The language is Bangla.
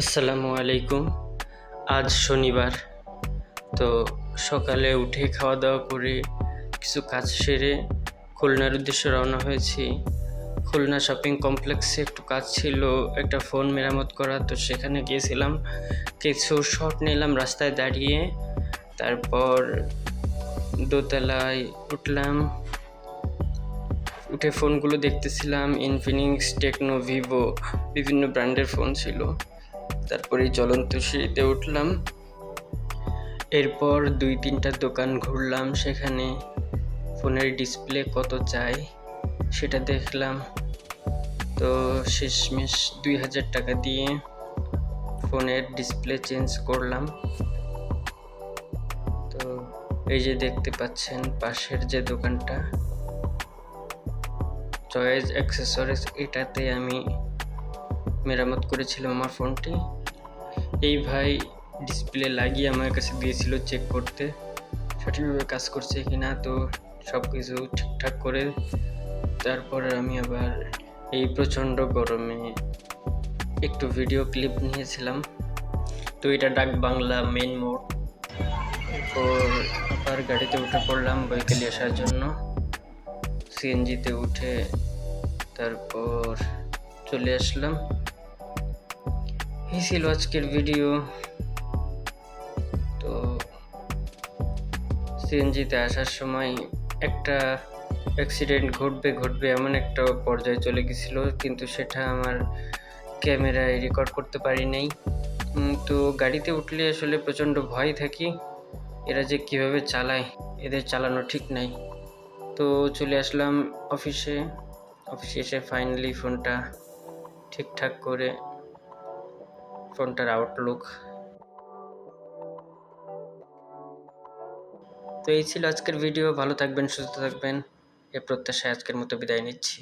আসসালামু আলাইকুম। আজ শনিবার। তো সকালে উঠে খাওয়া দাওয়া করে কিছু কাজ সেরে খুলনার উদ্দেশ্যে রওনা হয়েছি। খুলনা শপিং কমপ্লেক্সে একটু কাজ ছিল, একটা ফোন মেরামত করা, তো সেখানে গিয়েছিলাম। কিছু শট নিলাম রাস্তায় দাঁড়িয়ে। তারপর দোতলায় উঠলাম। উঠে ফোনগুলো দেখতেছিলাম ইনফিনিক্স টেকনো ভিভো বিভিন্ন ব্র্যান্ডের ফোন ছিল। তারপরে চলন্ত সিঁড়িতে উঠলাম। এরপর দুই তিনটা দোকান ঘুরলাম, সেখানে ফোনের ডিসপ্লে কত চাই সেটা দেখলাম। তো শেষমেশ দুই হাজার টাকা দিয়ে ফোনের ডিসপ্লে চেঞ্জ করলাম। তো এই যে দেখতে পাচ্ছেন পাশের যে দোকানটা, চয়েস অ্যাক্সেসরিজ, এটাতে আমি মেরামত করেছিলাম আমার ফোনটি। এই ভাই ডিসপ্লে লাগিয়ে আমার কাছে দিয়েছিল চেক করতে। সঠিকভাবে কাজ করছে কি না তো সব কিছু ঠিকঠাক করে তারপরে আমি আবার এই প্রচণ্ড গরমে একটু ভিডিও ক্লিপ নিয়েছিলাম। তো এটা ডাক বাংলা মেন মোড এরপর আবার গাড়িতে উঠে পড়লাম বৈকালি আসার জন্য। সিএনজিতে উঠে তারপর চলে আসলাম। ছিল আজকের ভিডিও। তো সিএনজিতে আসার সময় একটা অ্যাক্সিডেন্ট ঘটবে ঘটবে এমন একটা পর্যায়ে চলে গেছিল, কিন্তু সেটা আমার ক্যামেরায় রেকর্ড করতে পারি নাই। তো গাড়িতে উঠলে আসলে প্রচণ্ড ভয় থাকি, এরা যে কীভাবে চালায়, এদের চালানো ঠিক নাই। তো চলে আসলাম অফিসে অফিসে এসে ফাইনালি ফোনটা ঠিকঠাক করে ফোনটার আউটলুক তো এই ছিল আজকের ভিডিও ভালো থাকবেন, সুস্থ থাকবেন। এ প্রত্যাশায় আজকের মতো বিদায় নিচ্ছি।